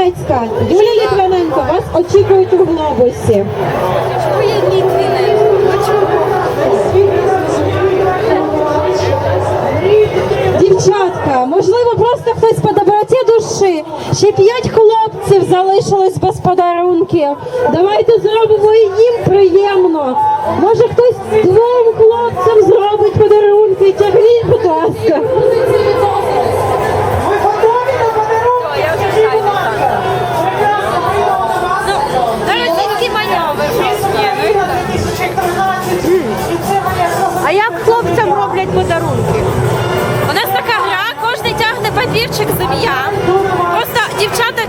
Брашовецька, Юлія Літвиненко, вас очікують у глобусі. Дівчатка, можливо, просто хтось по доброті душі. Ще п'ять хлопців залишилось без подарунків. Давайте зробимо і їм приємно. Може хтось двом хлопцям зробить подарунки. Тягніть, будь ласка. двірчик зім'я. Просто дівчата.